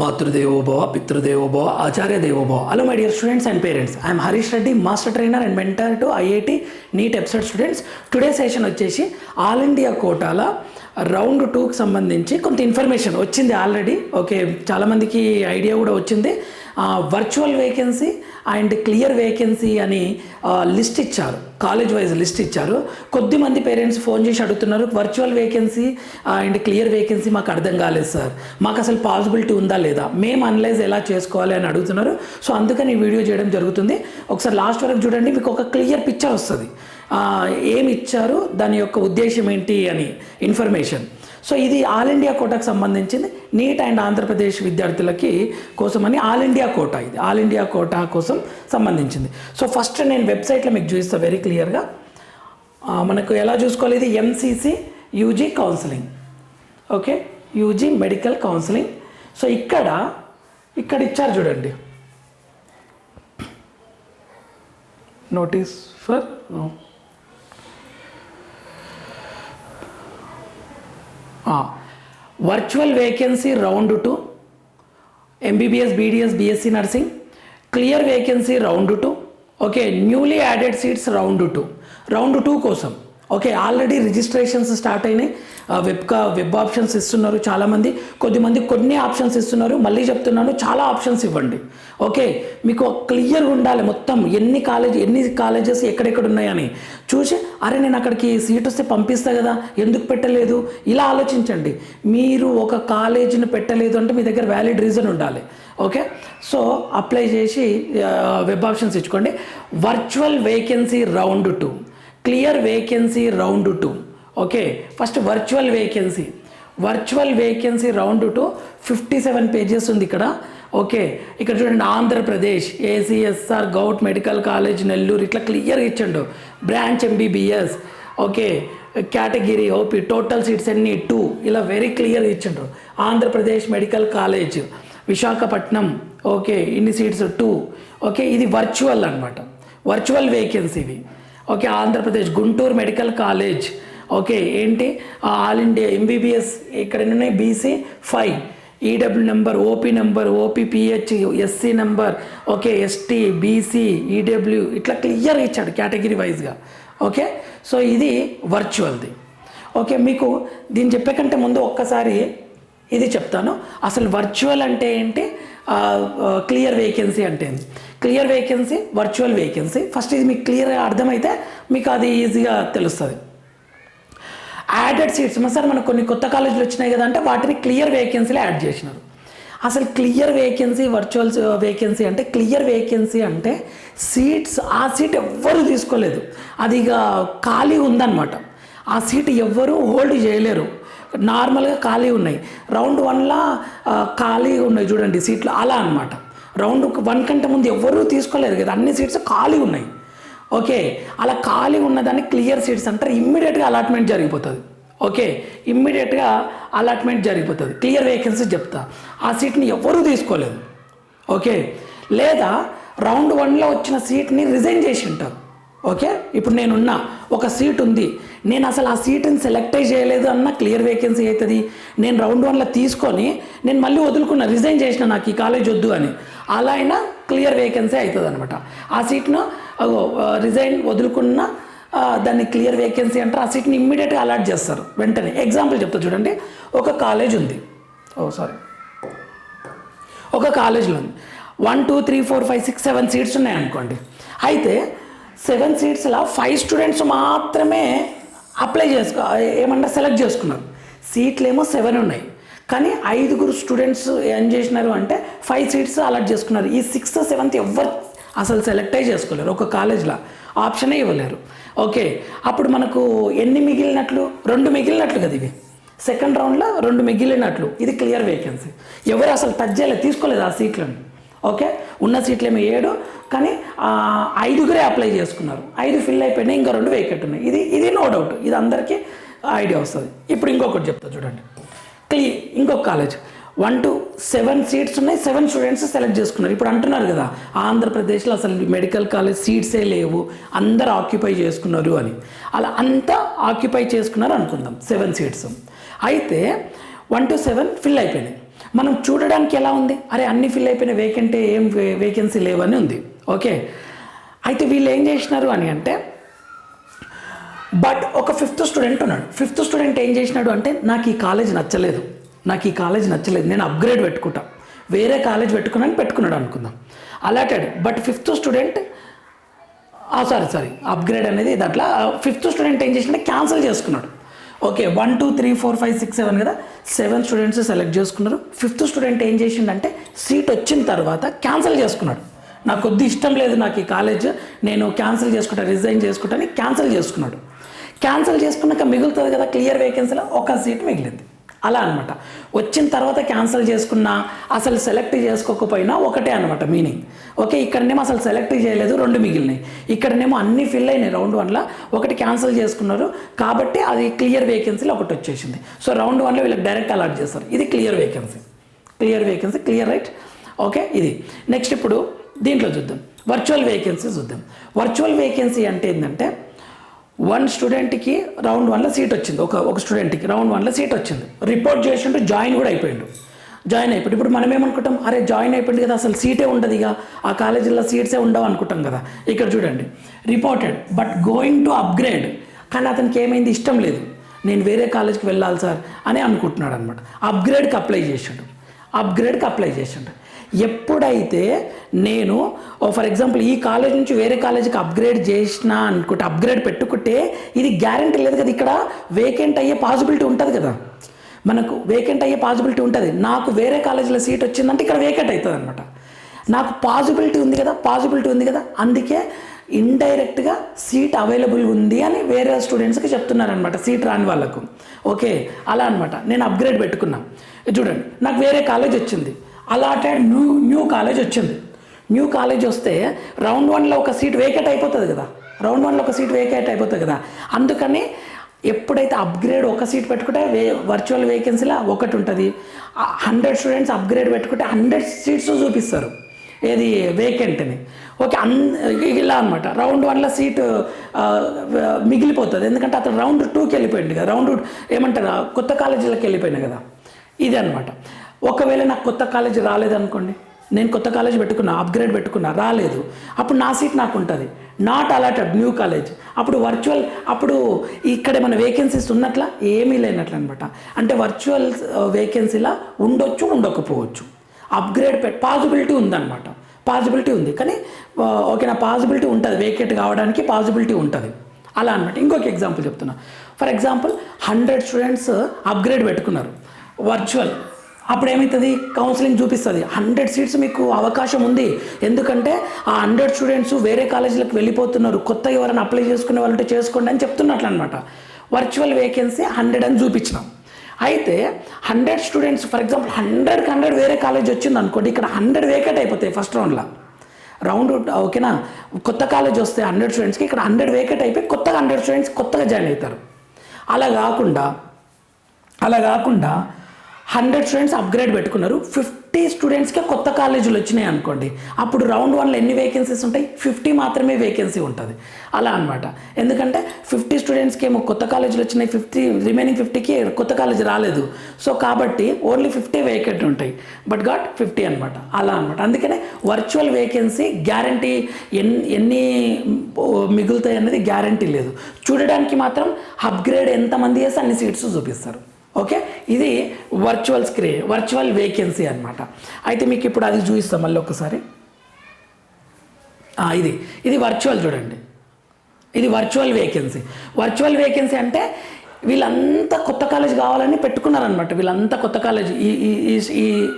మాతృదేవోభవ పితృదేవోభవ ఆచార్య దేవోభవ hello my dear students and parents I'm Harish Reddy master trainer and mentor to IIT NEET episode students today session వచ్చేసి all India కోటాల round టూకి సంబంధించి కొంత ఇన్ఫర్మేషన్ వచ్చింది ఆల్రెడీ. ఓకే చాలామందికి ఐడియా కూడా వచ్చింది. Virtual vacancy and clear vacancy అని లిస్ట్ ఇచ్చారు. కాలేజ్ వైజ్ లిస్ట్ ఇచ్చారు. కొద్దిమంది పేరెంట్స్ ఫోన్ చేసి అడుగుతున్నారు virtual vacancy and clear vacancy మాకు అర్థం కాలేదు సార్. మాకు అసలు పాసిబిలిటీ ఉందా లేదా? మేము అనలైజ్ ఎలా చేసుకోవాలి? అని అడుగుతున్నారు. సో అందుకని ఈ వీడియో చేయడం జరుగుతుంది. ఒకసారి లాస్ట్ వరకు చూడండి మీకు ఒక క్లియర్ పిక్చర్ వస్తుంది. ఏమి ఇచ్చారు దాని యొక్క ఉద్దేశం ఏంటి అని ఇన్ఫర్మేషన్. సో ఇది ఆల్ ఇండియా కోటాకు సంబంధించింది. నీట్ అండ్ ఆంధ్రప్రదేశ్ విద్యార్థులకి కోసమని ఆల్ ఇండియా కోటా ఇది. ఆల్ ఇండియా కోటా కోసం సంబంధించింది. సో ఫస్ట్ నేను వెబ్సైట్లో మీకు చూపిస్తాను వెరీ క్లియర్గా మనకు ఎలా చూసుకోవాలి? ఇది MCC UG counselling okay UG medical counselling so ఇక్కడ ఇక్కడ ఇచ్చారు చూడండి. Notice for virtual vacancy round two MBBS BDS BSc nursing clear vacancy round two okay newly added seats round two round two కోసం. ఓకే ఆల్రెడీ రిజిస్ట్రేషన్స్ స్టార్ట్ అయినాయి. Web కా web options ఇస్తున్నారు చాలామంది. కొద్దిమంది కొన్ని ఆప్షన్స్ ఇస్తున్నారు. మళ్ళీ చెప్తున్నాను చాలా ఆప్షన్స్ ఇవ్వండి. ఓకే మీకు క్లియర్గా ఉండాలి మొత్తం. ఎన్ని కాలేజ్ ఎన్ని కాలేజెస్ ఎక్కడెక్కడ ఉన్నాయని. చూసి అరే నేను అక్కడికి సీట్ వస్తే పంపిస్తా కదా ఎందుకు పెట్టలేదు? ఇలా ఆలోచించండి. మీరు ఒక కాలేజీని పెట్టలేదు అంటే మీ దగ్గర వ్యాలిడ్ రీజన్ ఉండాలి. ఓకే సో అప్లై చేసి వెబ్ ఆప్షన్స్ ఇచ్చుకోండి. Virtual vacancy round two. Clear vacancy round two. Okay first virtual vacancy. Virtual vacancy round two fifty seven pages ఉంది ఇక్కడ. ఓకే ఇక్కడ చూడండి Andhra Pradesh ACSR govt medical college Nellore ఇట్లా క్లియర్గా ఇచ్చిండు. Branch MBBS okay category OP total seats అన్ని two. ఇలా very క్లియర్గా ఇచ్చిండ్రు. Andhra Pradesh medical college Visakhapatnam okay ఇన్ని సీట్స్ టూ. ఓకే ఇది వర్చువల్ అనమాట వర్చువల్ వేకెన్సీ ఇవి okay Andhra Pradesh Guntur medical college. Okay ఏంటి? ఆల్ ఇండియా ఎంబీబీఎస్ ఇక్కడ ఉన్నాయి? BC five. EW number OP number OPPH SC number okay ST BC EW ఇట్లా clear ఇచ్చాడు category వైజ్గా okay so ఇది వర్చువల్ది ఓకే మీకు దీన్ని చెప్పే కంటే ముందు ఒక్కసారి ఇది చెప్తాను. అసలు వర్చువల్ అంటే ఏంటి? క్లియర్ వేకెన్సీ అంటే ఏంటి clear vacancy virtual vacancy first ఇది మీకు క్లియర్గా అర్థమైతే మీకు అది ఈజీగా తెలుస్తుంది. యాడెడ్ సీట్స్ సార్ మనకు కొన్ని కొత్త కాలేజీలు వచ్చినాయి కదా అంటే వాటిని క్లియర్ వేకెన్సీలో యాడ్ చేసినారు. అసలు క్లియర్ వేకెన్సీ వర్చువల్ వేకెన్సీ అంటే క్లియర్ వేకెన్సీ అంటే సీట్స్ ఆ సీట్ ఎవ్వరు తీసుకోలేదు. అది ఇక ఖాళీ ఉందన్నమాట. ఆ సీట్ ఎవ్వరూ హోల్డ్ చేయలేరు. నార్మల్గా ఖాళీ ఉన్నాయి. రౌండ్ వన్లా ఖాళీ ఉన్నాయి చూడండి సీట్లు. అలా అనమాట రౌండ్ వన్ కంటే ముందు ఎవ్వరూ తీసుకోలేరు కదా. అన్ని సీట్స్ ఖాళీ ఉన్నాయి. ఓకే? అలా ఖాళీ ఉన్నదాన్ని క్లియర్ సీట్స్ అంటారు ఇమ్మీడియట్గా అలాట్మెంట్ జరిగిపోతుంది. ఓకే? ఇమ్మీడియట్గా అలాట్మెంట్ జరిగిపోతుంది. క్లియర్ వేకెన్సీ చెప్తా. ఆ సీట్ని ఎవరూ తీసుకోలేదు. ఓకే? లేదా రౌండ్ వన్లో వచ్చిన సీట్ని రిజైన్ చేసి ఉంటారు. ఓకే? ఇప్పుడు నేనున్నా. ఒక సీట్ ఉంది. నేను అసలు ఆ సీట్ని సెలెక్టే చేయలేదు అన్న క్లియర్ వేకెన్సీ అవుతుంది. నేను రౌండ్ వన్లో తీసుకొని నేను మళ్ళీ వదులుకున్నా రిజైన్ చేసిన నాకు ఈ కాలేజ్ వద్దు అని. అలా అయినా క్లియర్ వేకెన్సీ అవుతుంది అనమాట ఆ సీట్ను రిజైన్ వదులుకున్న దాన్ని క్లియర్ వేకెన్సీ అంటారు. ఆ సీట్ని ఇమ్మీడియట్గా అలాట్ చేస్తారు. వెంటనే. ఎగ్జాంపుల్ చెప్తా చూడండి. ఒక కాలేజ్ ఉంది. Oh sorry. ఒక కాలేజ్లో ఉంది. One two three four five six seven seats ఉన్నాయనుకోండి. అయితే సెవెన్ సీట్స్లో ఫైవ్ స్టూడెంట్స్ మాత్రమే అప్లై చేసుకో ఏమన్నా సెలెక్ట్ చేసుకున్నారు. సీట్లు ఏమో సెవెన్ ఉన్నాయి. కానీ ఐదుగురు స్టూడెంట్స్ ఏం చేసినారు అంటే ఫైవ్ సీట్స్ అలాట్ చేసుకున్నారు. ఈ సిక్స్త్ సెవెంత్ ఎవరు అసలు సెలెక్టే చేసుకోలేరు. ఒక కాలేజ్లో ఆప్షనే ఇవ్వలేరు. ఓకే అప్పుడు మనకు ఎన్ని మిగిలినట్లు? రెండు మిగిలినట్లు కదా ఇవి. సెకండ్ రౌండ్లో రెండు మిగిలినట్లు. ఇది క్లియర్ వేకెన్సీ. ఎవరు అసలు టచ్ చేయలేదు తీసుకోలేదు ఆ సీట్లను. ఓకే? ఉన్న సీట్లు ఏమో ఏడు కానీ ఐదుగురే అప్లై చేసుకున్నారు. ఐదు ఫిల్ అయిపోయినాయి ఇంకా రెండు వేకెట్ ఉన్నాయి. ఇది ఇది నో డౌట్. ఇది అందరికీ ఐడియా వస్తుంది. ఇప్పుడు ఇంకొకటి చెప్తా చూడండి. క్లీ ఇంకొక college. One to seven seats ఉన్నాయి సెవెన్ స్టూడెంట్స్ సెలెక్ట్ చేసుకున్నారు. ఇప్పుడు అంటున్నారు కదా ఆంధ్రప్రదేశ్లో అసలు మెడికల్ కాలేజ్ సీట్సే లేవు అందరు ఆక్యుపై చేసుకున్నారు అని. అలా అంతా ఆక్యుపై చేసుకున్నారు అనుకుందాం సెవెన్ సీట్స్. అయితే వన్ టు సెవెన్ ఫిల్ అయిపోయినాయి. మనం చూడడానికి ఎలా ఉంది? అరే అన్ని ఫిల్ అయిపోయిన వేకెంటే ఏం వేకెన్సీ లేవని ఉంది. ఓకే? అయితే వీళ్ళు ఏం చేసినారు అని అంటే బట్ ఒక ఫిఫ్త్ స్టూడెంట్ ఉన్నాడు. ఫిఫ్త్ స్టూడెంట్ ఏం చేసినాడు అంటే నాకు ఈ కాలేజ్ నచ్చలేదు. నాకు ఈ కాలేజ్ నచ్చలేదు. నేను అప్గ్రేడ్ పెట్టుకుంటా. వేరే కాలేజ్ పెట్టుకున్నాను పెట్టుకున్నాడు అనుకుందాం. Allotted but fifth student sorry sorry upgrade అనేది దాంట్లో ఫిఫ్త్ స్టూడెంట్ ఏం చేసిండే క్యాన్సిల్ చేసుకున్నాడు. Okay one two three four five six seven కదా? సెవెన్ స్టూడెంట్స్ సెలెక్ట్ చేసుకున్నారు. ఫిఫ్త్ స్టూడెంట్ ఏం చేసిండంటే సీట్ వచ్చిన తర్వాత క్యాన్సిల్ చేసుకున్నాడు. నాకు కొద్ది ఇష్టం లేదు నాకు ఈ కాలేజ్ నేను క్యాన్సిల్ చేసుకుంటా రిజైన్ చేసుకుంటాను క్యాన్సిల్ చేసుకున్నాడు. క్యాన్సిల్ చేసుకున్నాక మిగులుతుంది కదా క్లియర్ వేకెన్సీలో ఒక సీట్ మిగిలింది. అలా అనమాట వచ్చిన తర్వాత క్యాన్సిల్ చేసుకున్నా అసలు సెలెక్ట్ చేసుకోకపోయినా ఒకటే అనమాట మీనింగ్. ఓకే ఇక్కడనేమో అసలు సెలెక్ట్ చేయలేదు రెండు మిగిలినాయి. ఇక్కడనేమో అన్ని ఫిల్ అయినాయి రౌండ్ వన్లో. ఒకటి క్యాన్సిల్ చేసుకున్నారు కాబట్టి అది క్లియర్ వేకెన్సీలో ఒకటి వచ్చేసింది. సో రౌండ్ వన్లో వీళ్ళకి డైరెక్ట్ అలాట్ చేస్తారు. ఇది clear vacancy. Clear vacancy clear right? Okay ఇది. నెక్స్ట్ ఇప్పుడు దీంట్లో చూద్దాం. వర్చువల్ వేకెన్సీ చూద్దాం. వర్చువల్ వేకెన్సీ అంటే ఏంటంటే వన్ స్టూడెంట్కి రౌండ్ వన్లో సీట్ వచ్చింది. ఒక ఒక స్టూడెంట్కి రౌండ్ వన్లో సీట్ వచ్చింది. రిపోర్ట్ చేసిండు జాయిన్ కూడా అయిపోయిండు. జాయిన్ అయిపోయింది ఇప్పుడు మనం ఏమనుకుంటాం? అరే జాయిన్ అయిపోయింది కదా అసలు సీటే ఉండదు ఇక. ఆ కాలేజీలో సీట్సే ఉండవు అనుకుంటాం కదా. ఇక్కడ చూడండి. Reported but going to upgrade కానీ అతనికి ఏమైంది? ఇష్టం లేదు. నేను వేరే కాలేజ్కి వెళ్ళాలి సార్ అని అనుకుంటున్నాడు అనమాట అప్గ్రేడ్కి అప్లై చేసాడు. అప్గ్రేడ్కి అప్లై చేసాడు. ఎప్పుడైతే నేను ఫర్ ఎగ్జాంపుల్ ఈ కాలేజ్ నుంచి వేరే కాలేజీకి అప్గ్రేడ్ చేసిన అనుకుంటే అప్గ్రేడ్ పెట్టుకుంటే ఇది గ్యారంటీ లేదు కదా ఇక్కడ వేకెంట్ అయ్యే పాసిబిలిటీ ఉంటుంది కదా. మనకు వేకెంట్ అయ్యే పాసిబిలిటీ ఉంటుంది. నాకు వేరే కాలేజీలో సీట్ వచ్చిందంటే ఇక్కడ వేకెంట్ అవుతుంది అనమాట నాకు పాసిబిలిటీ ఉంది కదా పాసిబిలిటీ ఉంది కదా అందుకే ఇండైరెక్ట్గా సీట్ అవైలబుల్ ఉంది అని వేరే స్టూడెంట్స్కి చెప్తున్నారనమాట సీట్ రాని వాళ్ళకు. ఓకే అలా అనమాట నేను అప్గ్రేడ్ పెట్టుకున్నా. చూడండి నాకు వేరే కాలేజ్ వచ్చింది. అలాటెడ్ న్యూ న్యూ కాలేజ్ వచ్చింది. న్యూ కాలేజ్ వస్తే రౌండ్ వన్లో ఒక సీట్ వేకెట్ అయిపోతుంది కదా. రౌండ్ వన్లో ఒక సీట్ వేకెట్ అయిపోతుంది కదా. అందుకని ఎప్పుడైతే అప్గ్రేడ్ ఒక సీట్ పెట్టుకుంటే వే వర్చువల్ వేకెన్సీలో ఒకటి ఉంటుంది. హండ్రెడ్ స్టూడెంట్స్ అప్గ్రేడ్ పెట్టుకుంటే హండ్రెడ్ సీట్స్ చూపిస్తారు. ఏది వేకెంట్ని ఓకే అన్ ఇలా అనమాట రౌండ్ వన్లో సీటు మిగిలిపోతుంది. ఎందుకంటే అతను రౌండ్ టూకి వెళ్ళిపోయింది కదా. రౌండ్ ఏమంటారు? కొత్త కాలేజీలకు వెళ్ళిపోయినాయి కదా. ఇది అనమాట ఒకవేళ నాకు కొత్త కాలేజ్ రాలేదనుకోండి నేను కొత్త కాలేజ్ పెట్టుకున్నా అప్గ్రేడ్ పెట్టుకున్నా రాలేదు. అప్పుడు నా సీట్ నాకు ఉంటుంది. నాట్ అలాటెడ్ న్యూ కాలేజ్ అప్పుడు వర్చువల్ అప్పుడు ఇక్కడ మన వేకెన్సీస్ ఉన్నట్ల ఏమీ లేనట్లు అనమాట అంటే వర్చువల్ వేకెన్సీలా uh, ఉండొచ్చు ఉండకపోవచ్చు. అప్గ్రేడ్ పెట్ పాసిబిలిటీ ఉందన్నమాట. పాసిబిలిటీ ఉంది. కానీ ఓకే నా పాసిబిలిటీ ఉంటుంది. వేకెట్ కావడానికి పాసిబిలిటీ ఉంటుంది. అలా అనమాట ఇంకొక ఎగ్జాంపుల్ చెప్తున్నా. For example hundred students upgrade పెట్టుకున్నారు. వర్చువల్ అప్పుడు ఏమవుతుంది కౌన్సిలింగ్ చూపిస్తుంది. హండ్రెడ్ సీట్స్ మీకు అవకాశం ఉంది. ఎందుకంటే ఆ హండ్రెడ్ స్టూడెంట్స్ వేరే కాలేజీలకు వెళ్ళిపోతున్నారు. కొత్త ఎవరైనా అప్లై చేసుకునే వాళ్ళంటే చేసుకోండి అని చెప్తున్నట్లు అనమాట వర్చువల్ వేకెన్సీ హండ్రెడ్ అని చూపించినాం. అయితే హండ్రెడ్ స్టూడెంట్స్ ఫర్ ఎగ్జాంపుల్ హండ్రెడ్కి హండ్రెడ్ వేరే కాలేజ్ వచ్చింది అనుకోండి ఇక్కడ హండ్రెడ్ వేకెట్ అయిపోతాయి ఫస్ట్ రౌండ్లో రౌండ్ ఓకేనా కొత్త కాలేజ్ వస్తే హండ్రెడ్ స్టూడెంట్స్కి ఇక్కడ హండ్రెడ్ వేకెట్ అయిపోయి కొత్తగా హండ్రెడ్ స్టూడెంట్స్ కొత్తగా జాయిన్ అవుతారు. అలా కాకుండా అలా కాకుండా హండ్రెడ్ స్టూడెంట్స్ అప్గ్రేడ్ పెట్టుకున్నారు. ఫిఫ్టీ స్టూడెంట్స్కే కొత్త కాలేజీలు వచ్చినాయి అనుకోండి. అప్పుడు రౌండ్ వన్లో ఎన్ని వేకెన్సీస్ ఉంటాయి? ఫిఫ్టీ మాత్రమే వేకెన్సీ ఉంటుంది. అలా అనమాట ఎందుకంటే ఫిఫ్టీ స్టూడెంట్స్కి ఏమో కొత్త కాలేజీలు వచ్చినాయి. ఫిఫ్టీ రిమైనింగ్ ఫిఫ్టీకి కొత్త కాలేజ్ రాలేదు. సో కాబట్టి ఓన్లీ ఫిఫ్టీ వేకెంట్ ఉంటాయి. బట్ గాట్ ఫిఫ్టీ అనమాట అలా అనమాట అందుకనే వర్చువల్ వేకెన్సీ గ్యారంటీ ఎన్ని ఎన్ని మిగులుతాయి అనేది గ్యారంటీ లేదు. చూడడానికి మాత్రం అప్గ్రేడ్ ఎంతమంది చేసి అన్ని సీట్స్ చూపిస్తారు. ఓకే? ఇది వర్చువల్ స్క్రీన్ వర్చువల్ వేకెన్సీ అనమాట అయితే మీకు ఇప్పుడు అది చూపిస్తాం మళ్ళీ ఒకసారి ఇది. ఇది వర్చువల్ చూడండి. ఇది వర్చువల్ వేకెన్సీ వర్చువల్ వేకెన్సీ అంటే వీళ్ళంతా కొత్త కాలేజ్ కావాలని పెట్టుకున్నారనమాట వీళ్ళంతా కొత్త కాలేజ్ ఈ ఈ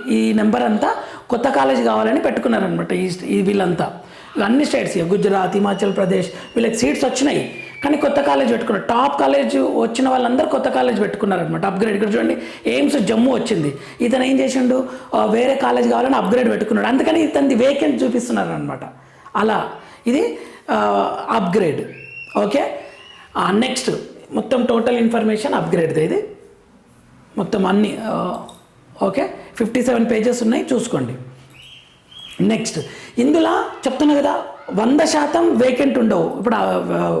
ఈ- నెంబర్ అంతా కొత్త కాలేజ్ కావాలని పెట్టుకున్నారనమాట ఈ ఈ వీళ్ళంతా. అన్ని స్టేట్స్ గుజరాత్ హిమాచల్ ప్రదేశ్ వీళ్ళకి సీట్స్ వచ్చినాయి. కానీ కొత్త కాలేజ్ పెట్టుకున్నారు. టాప్ కాలేజ్ వచ్చిన వాళ్ళందరూ కొత్త కాలేజ్ పెట్టుకున్నారనమాట అప్గ్రేడ్ ఇక్కడ చూడండి ఎయిమ్స్ జమ్మూ వచ్చింది. ఇతను ఏం చేసిండు? వేరే కాలేజ్ కావాలని అప్గ్రేడ్ పెట్టుకున్నాడు. అందుకని ఇతనిది వేకెంట్ చూపిస్తున్నారు అనమాట అలా. ఇది అప్గ్రేడ్ ఓకే నెక్స్ట్ మొత్తం టోటల్ ఇన్ఫర్మేషన్ అప్గ్రేడ్ది ఇది. మొత్తం అన్ని ఓకే ఫిఫ్టీ సెవెన్ పేజెస్ ఉన్నాయి. చూసుకోండి. నెక్స్ట్ ఇందులో చెప్తున్నా కదా వంద శాతం వేకెంట్ ఉండవు. ఇప్పుడు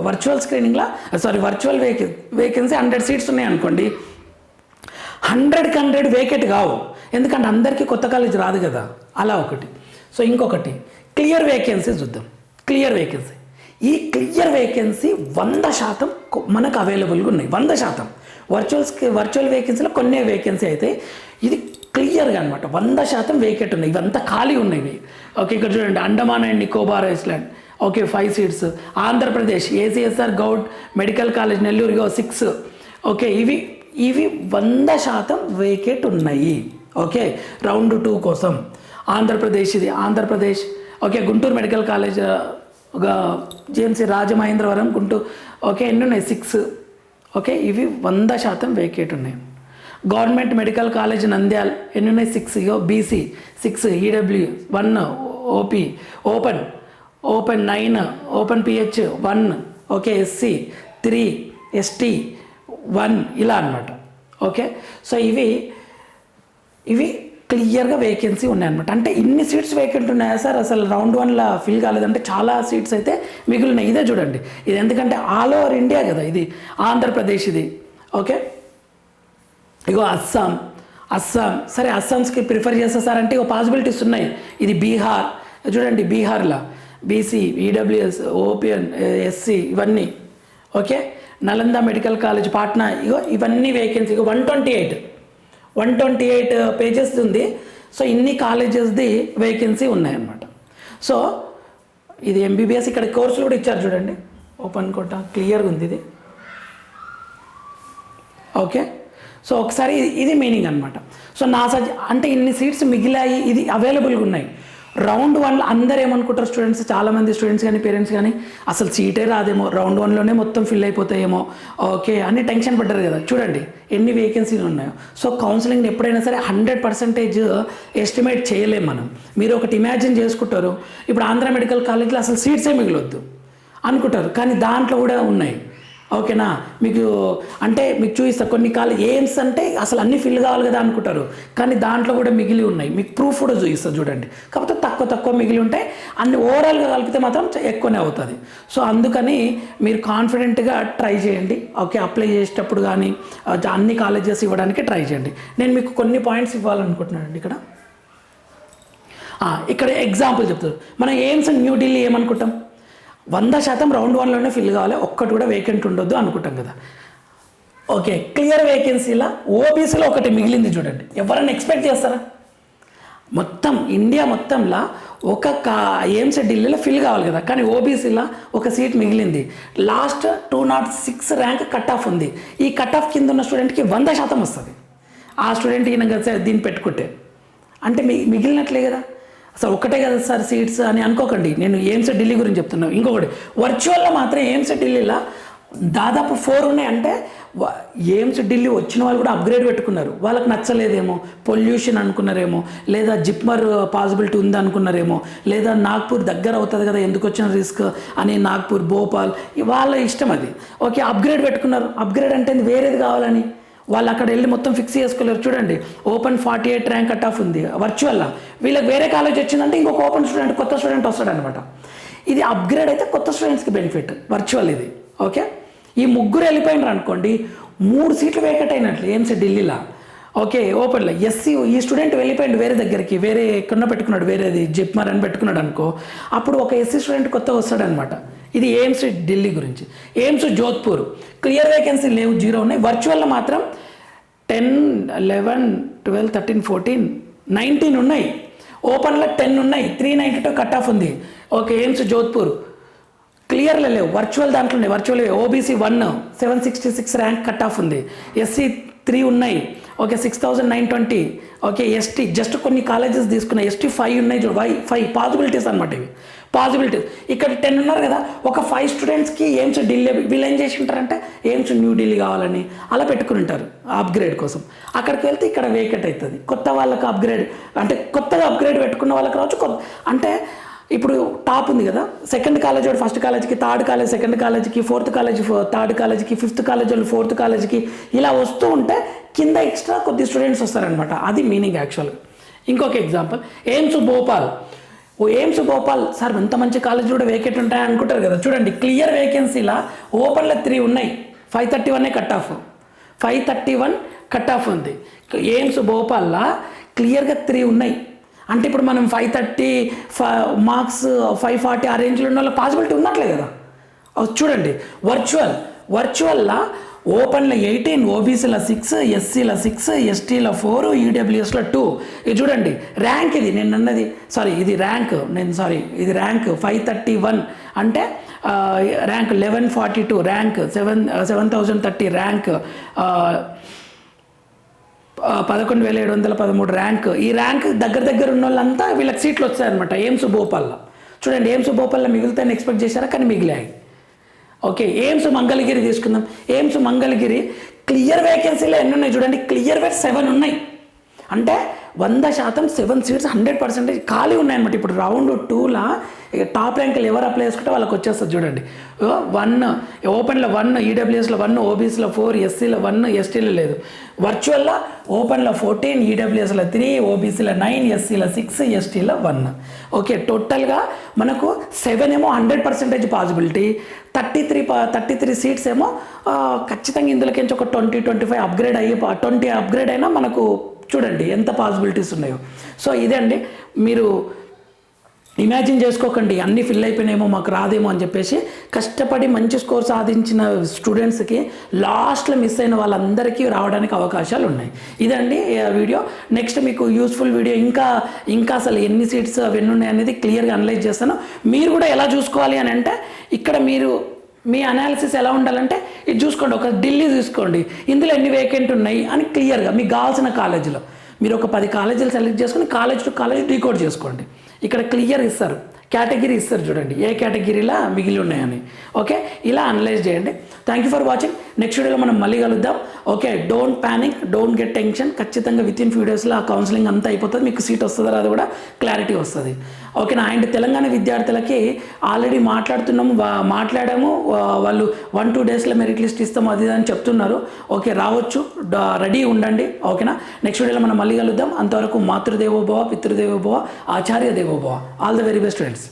వర్చువల్ స్క్రీనింగ్లో సారీ వర్చువల్ వేకెన్ వేకెన్సీ హండ్రెడ్ సీట్స్ ఉన్నాయి అనుకోండి. హండ్రెడ్కి హండ్రెడ్ వేకెట్ కావు. ఎందుకంటే అందరికీ కొత్త కాలేజ్ రాదు కదా. అలా ఒకటి. సో ఇంకొకటి క్లియర్ వేకెన్సీ చూద్దాం. క్లియర్ వేకెన్సీ ఈ క్లియర్ వేకెన్సీ వంద శాతం మనకు అవైలబుల్గా ఉన్నాయి. వంద శాతం. వర్చువల్స్కి వర్చువల్ వేకెన్సీలో కొన్ని వేకెన్సీ అయితే ఇది క్లియర్గా అనమాట వంద శాతం వేకెట్ ఉన్నాయి. ఇవంతా ఖాళీ ఉన్నాయి ఓకే ఇక్కడ చూడండి. Andaman and Nicobar island. Okay five seats Andhra Pradesh ACSR govt medical college నెల్లూరుగా six okay ఇవి ఇవి వంద శాతం వేకెట్ ఉన్నాయి. ఓకే రౌండ్ టూ కోసం. ఆంధ్రప్రదేశ్ ఇది. Andhra Pradesh okay Guntur medical college ఒక జేఎంసీ రాజమహేంద్రవరం గుంటూరు ఓకే ఎన్ని ఉన్నాయి? సిక్స్ ఓకే ఇవి వంద శాతం వేకెట్ ఉన్నాయి. గవర్నమెంట్ మెడికల్ కాలేజ్ నంద్యాల్ ఎన్ని ఉన్నాయి six BC six EW one OP open open nine open PH one okay SC three ST one ఇలా అన్నమాట. ఓకే? సో ఇవి ఇవి క్లియర్గా వేకెన్సీ ఉన్నాయన్నమాట. అంటే ఇన్ని సీట్స్ వేకెంట్ ఉన్నాయా సార్? అసలు రౌండ్ వన్లో ఫిల్ కాలేదంటే చాలా సీట్స్ అయితే మిగిలినాయి. ఇదే చూడండి. ఇది ఎందుకంటే ఆల్ ఓవర్ ఇండియా కదా ఇది. ఆంధ్రప్రదేశ్ ఇది. ఓకే? ఇగో అస్సాం అస్సాం. సరే అస్సాంస్కి ప్రిఫర్ చేస్తా సార్ అంటే ఇగో పాసిబిలిటీస్ ఉన్నాయి. ఇది బీహార్. చూడండి బీహార్లో. బీసీ ఈడబ్ల్యూఎస్ ఓపిఎన్ ఎస్సీ ఇవన్నీ. Okay? Nalanda medical college Patna ఇగో ఇవన్నీ వేకెన్సీ ఇగో one twenty eight one twenty eight pages ఉంది. సో ఇన్ని కాలేజెస్ది వేకెన్సీ ఉన్నాయన్నమాట. సో ఇది ఎంబీబీఎస్ ఇక్కడ కోర్సులు కూడా ఇచ్చారు చూడండి. ఓపెన్ కోట క్లియర్గా ఉంది ఇది. ఓకే? సో ఒకసారి ఇది- మీనింగ్ అనమాట సో నా సజ అంటే ఇన్ని సీట్స్ మిగిలాయి ఇది అవైలబుల్గా ఉన్నాయి. రౌండ్ వన్లో అందరు ఏమనుకుంటారు స్టూడెంట్స్? చాలామంది స్టూడెంట్స్ కానీ పేరెంట్స్ కానీ అసలు సీటే రాదేమో రౌండ్ వన్లోనే మొత్తం ఫిల్ అయిపోతాయేమో. ఓకే అని టెన్షన్ పడ్డారు కదా. చూడండి ఎన్ని వేకెన్సీలు ఉన్నాయో. సో కౌన్సిలింగ్ ఎప్పుడైనా సరే హండ్రెడ్ పర్సెంటేజ్ ఎస్టిమేట్ చేయలేం మనం. మీరు ఒకటి ఇమాజిన్ చేసుకుంటారు ఇప్పుడు ఆంధ్ర మెడికల్ కాలేజ్లో అసలు సీట్సే మిగిలొద్దు అనుకుంటారు. కానీ దాంట్లో కూడా ఉన్నాయి. ఓకేనా? మీకు అంటే మీకు చూపిస్తా. కొన్ని కాలేజ్ ఎయిమ్స్ అంటే అసలు అన్ని ఫిల్ కావాలి కదా అనుకుంటారు. కానీ దాంట్లో కూడా మిగిలి ఉన్నాయి. మీకు ప్రూఫ్ కూడా చూపిస్తా చూడండి. కాకపోతే తక్కువ తక్కువ మిగిలి ఉంటాయి అన్ని ఓవరాల్గా కలిపితే మాత్రం ఎక్కువనే అవుతుంది. సో అందుకని మీరు కాన్ఫిడెంట్గా ట్రై చేయండి. ఓకే అప్లై చేసేటప్పుడు కానీ అన్ని కాలేజెస్ ఇవ్వడానికి ట్రై చేయండి. నేను మీకు కొన్ని పాయింట్స్ ఇవ్వాలనుకుంటున్నానండి ఇక్కడ. ఇక్కడ ఎగ్జాంపుల్ చెప్తారు. మనం ఎయిమ్స్ న్యూఢిల్లీ ఏమనుకుంటాం? వంద శాతం రౌండ్ వన్లోనే ఫిల్ కావాలి. ఒక్కటి కూడా వేకెంట్ ఉండొద్దు అనుకుంటాం కదా. ఓకే క్లియర్ వేకెన్సీలా ఓబీసీలో ఒకటి మిగిలింది చూడండి. ఎవరైనా ఎక్స్పెక్ట్ చేస్తారా? మొత్తం ఇండియా మొత్తంలో ఒక కా ఎయిమ్స్ ఢిల్లీలో ఫిల్ కావాలి కదా. కానీ ఓబీసీలో ఒక సీట్ మిగిలింది. Last two not six rank cut off ఉంది. ఈ కట్ ఆఫ్ కింద ఉన్న స్టూడెంట్కి వంద శాతం వస్తుంది. ఆ స్టూడెంట్కి నేను కదా దీన్ని పెట్టుకుంటే. అంటే మీ మిగిలినట్లే కదా. అసలు ఒక్కటే కదా సార్ సీట్స్ అని అనుకోకండి. నేను ఎయిమ్స్ ఢిల్లీ గురించి చెప్తున్నాను ఇంకొకటి వర్చువల్లో మాత్రం ఎయిమ్స్ ఢిల్లీలో దాదాపు ఫోర్ ఉన్నాయంటే ఎయిమ్స్ ఢిల్లీ వచ్చిన వాళ్ళు కూడా అప్గ్రేడ్ పెట్టుకున్నారు. వాళ్ళకి నచ్చలేదేమో పొల్యూషన్ అనుకున్నారేమో లేదా జిప్మర్ పాసిబిలిటీ ఉంది అనుకున్నారేమో లేదా నాగ్పూర్ దగ్గర అవుతుంది కదా ఎందుకు వచ్చిన రిస్క్ అని నాగ్పూర్ భోపాల్ వాళ్ళ ఇష్టం అది. ఓకే అప్గ్రేడ్ పెట్టుకున్నారు. అప్గ్రేడ్ అంటే వేరేది కావాలని. వాళ్ళు అక్కడ వెళ్ళి మొత్తం ఫిక్స్ చేసుకోలేరు. చూడండి open forty eight rank cut off ఉంది వర్చువల్లా వీళ్ళకి వేరే కాలేజ్ వచ్చిందంటే ఇంకొక ఓపెన్ స్టూడెంట్ కొత్త స్టూడెంట్ వస్తాడనమాట ఇది అప్గ్రేడ్ అయితే కొత్త స్టూడెంట్స్కి బెనిఫిట్ వర్చువల్ ఇది. ఓకే ఈ ముగ్గురు వెళ్ళిపోయినారు అనుకోండి మూడు సీట్లు వేకట్ అయినట్లు ఏమ్స్ ఢిల్లీలో? ఓకే ఓపెన్లో ఎస్సీ ఈ స్టూడెంట్ వెళ్ళిపోయాడు వేరే దగ్గరికి వేరే ఎక్కడో పెట్టుకున్నాడు వేరేది జిప్మర్ అని పెట్టుకున్నాడు అనుకో అప్పుడు ఒక ఎస్సీ స్టూడెంట్ కొత్త వస్తాడనమాట ఇది ఎయిమ్స్ ఢిల్లీ గురించి. ఎయిమ్స్ జోధ్పూర్. క్లియర్ వేకెన్సీ లేవు జీరో ఉన్నాయి. వర్చువల్లో మాత్రం ten eleven twelve thirteen fourteen nineteen ఉన్నాయి. ఓపెన్లో టెన్ ఉన్నాయి. Three ninety two cut off ఉంది. Okay AIIMS Jodhpur. క్లియర్లో లేవు. వర్చువల్ దాంట్లో ఉన్నాయి. Virtual OBC one seven sixty six rank cut off ఉంది. ఎస్సీ త్రీ ఉన్నాయి. Okay six thousand nine twenty. Okay ST just కొన్ని కాలేజెస్ తీసుకున్నాయి ఎస్టీ ఫైవ్ ఉన్నాయి. Why five possibilities అనమాట ఇవి. పాసిబిలిటీస్ ఇక్కడ టెన్ ఉన్నారు కదా ఒక ఫైవ్ స్టూడెంట్స్కి ఎయిమ్స్ ఢిల్లీ వీళ్ళు ఏం చేసి ఉంటారంటే ఏమ్స్ న్యూ ఢిల్లీ కావాలని అలా పెట్టుకుని ఉంటారు అప్గ్రేడ్ కోసం. అక్కడికి వెళ్తే ఇక్కడ వేకెట్ అవుతుంది. కొత్త వాళ్ళకి అప్గ్రేడ్ అంటే కొత్తగా అప్గ్రేడ్ పెట్టుకున్న వాళ్ళకి రావచ్చు. కొత్త అంటే ఇప్పుడు టాప్ ఉంది కదా సెకండ్ కాలేజ్ వాడు ఫస్ట్ కాలేజ్కి థర్డ్ కాలేజ్ సెకండ్ కాలేజ్కి ఫోర్త్ కాలేజ్ థర్డ్ కాలేజ్కి ఫిఫ్త్ కాలేజ్ వాళ్ళు ఫోర్త్ కాలేజ్కి ఇలా వస్తూ ఉంటే కింద ఎక్స్ట్రా కొద్ది స్టూడెంట్స్ వస్తారనమాట అది మీనింగ్ యాక్చువల్గా ఇంకొక ఎగ్జాంపుల్ ఎయిమ్స్ భోపాల్ ఓ ఎయిమ్స్ భోపాల్ సార్ ఇంత మంచి కాలేజ్ కూడా వేకెట్ ఉంటాయి అనుకుంటారు కదా. చూడండి క్లియర్ వేకెన్సీలా ఓపెన్లో త్రీ ఉన్నాయి. ఫైవ్ థర్టీ వన్నే cut off five thirty one cut off ఉంది. ఎయిమ్స్ భోపాల్లో క్లియర్గా త్రీ ఉన్నాయి. అంటే ఇప్పుడు మనం five thirty marks five forty ఆ రేంజ్లో ఉన్న వాళ్ళ పాసిబిలిటీ ఉన్నట్లే కదా. అది చూడండి వర్చువల్ వర్చువల్లా ఓపెన్లో ఎయిటీన్ ఓబీసీలో సిక్స్ ఎస్సీల సిక్స్ ఎస్టీల ఫోర్ ఈడబ్ల్యూఎస్ల టూ. ఇది చూడండి ర్యాంక్ ఇది నేను అన్నది సారీ ఇది ర్యాంక్ నేను సారీ ఇది ర్యాంక్ ఫైవ్ థర్టీ వన్. అంటే rank eleven forty two rank seven seven thousand thirty rank పదకొండు వేల ఏడు వందల పదమూడు ర్యాంక్. ఈ ర్యాంక్ దగ్గర దగ్గర ఉన్న వాళ్ళంతా వీళ్ళకి సీట్లు వచ్చాయన్నమాట ఏమ్స్ భోపాల్లో. చూడండి ఏమ్స్ భోపాల్లో మిగులుతాయని ఎక్స్పెక్ట్ చేశారా? కానీ మిగిలాయి. ఓకే ఎయిమ్స్ మంగళగిరి తీసుకుందాం. ఎయిమ్స్ మంగళగిరి క్లియర్ వేకెన్సీలో ఎన్ని ఉన్నాయి చూడండి. క్లియర్ వేట్ సెవెన్ ఉన్నాయి. అంటే వంద శాతం సెవెన్ సీట్స్ హండ్రెడ్ పర్సెంటేజ్ ఖాళీ ఉన్నాయన్నమాట. ఇప్పుడు రౌండ్ టూలా టాప్ ర్యాంకులు ఎవరు అప్లై చేసుకుంటే వాళ్ళకి వచ్చేస్తుంది చూడండి. వన్ ఓపెన్లో వన్ ఈడబ్ల్యూఎస్లో వన్ ఓబీసీలో ఫోర్ ఎస్సీలో వన్ ఎస్టీలో లేదు. వర్చువల్లో ఓపెన్లో ఫోర్టీన్ ఈడబ్ల్యూఎస్లో త్రీ ఓబీసీలో నైన్ ఎస్సీలో సిక్స్ ఎస్టీలో వన్. ఓకే టోటల్గా మనకు సెవెన్ ఏమో hundred percentage possibility thirty three thirty three seats ఏమో ఖచ్చితంగా ఇందులోకించి ఒక ట్వంటీ ట్వంటీ ఫైవ్ అప్గ్రేడ్ అయ్యి ట్వంటీ అప్గ్రేడ్ అయినా మనకు చూడండి ఎంత పాసిబిలిటీస్ ఉన్నాయో. సో ఇదే అండి. మీరు ఇమాజిన్ చేసుకోకండి అన్ని ఫిల్ అయిపోయినాయేమో మాకు రాదేమో అని చెప్పేసి కష్టపడి మంచి స్కోర్ సాధించిన స్టూడెంట్స్కి లాస్ట్లో మిస్ అయిన వాళ్ళందరికీ రావడానికి అవకాశాలు ఉన్నాయి. ఇదండి వీడియో నెక్స్ట్ మీకు యూస్ఫుల్ వీడియో ఇంకా ఇంకా అసలు ఎన్ని సీట్స్ అవన్నీ ఉన్నాయి అనేది క్లియర్గా అనలైజ్ చేస్తాను. మీరు కూడా ఎలా చూసుకోవాలి అని అంటే ఇక్కడ మీరు మీ అనాలిసిస్ ఎలా ఉండాలంటే ఇది చూసుకోండి ఒక ఢిల్లీ చూసుకోండి ఇందులో ఎన్ని వేకెంట్ ఉన్నాయి అని క్లియర్గా మీకు కావాల్సిన కాలేజీలో. మీరు ఒక పది కాలేజీలు సెలెక్ట్ చేసుకుని కాలేజ్ టు కాలేజ్ డీకోడ్ చేసుకోండి. ఇక్కడ క్లియర్ ఇస్తారు. కేటగిరీ ఇస్తారు చూడండి. ఏ కేటగిరీలా మిగిలి ఉన్నాయని. ఓకే ఇలా అనలైజ్ చేయండి. Thank you for watching next వీడియోలో మనం మళ్ళీ కలుద్దాం. Okay don't panic don't get tension ఖచ్చితంగా విత్ ఇన్ ఫ్యూ డేస్లో ఆ కౌన్సిలింగ్ అంతా అయిపోతుంది. మీకు సీట్ వస్తుందా అది కూడా క్లారిటీ వస్తుంది. ఓకేనా అండ్ తెలంగాణ విద్యార్థులకి ఆల్రెడీ మాట్లాడుతున్నాము మాట్లాడాము వాళ్ళు వన్ టూ డేస్లో మెరిట్ లిస్ట్ ఇస్తాము అది ఇది అని చెప్తున్నారు. ఓకే రావచ్చు రెడీ ఉండండి ఓకేనా. నెక్స్ట్ వీడియోలో మనం మళ్ళీ కలుద్దాం. అంతవరకు మాతృదేవోభవ పితృదేవోభవ ఆచార్య దేవోభవ. All the very best students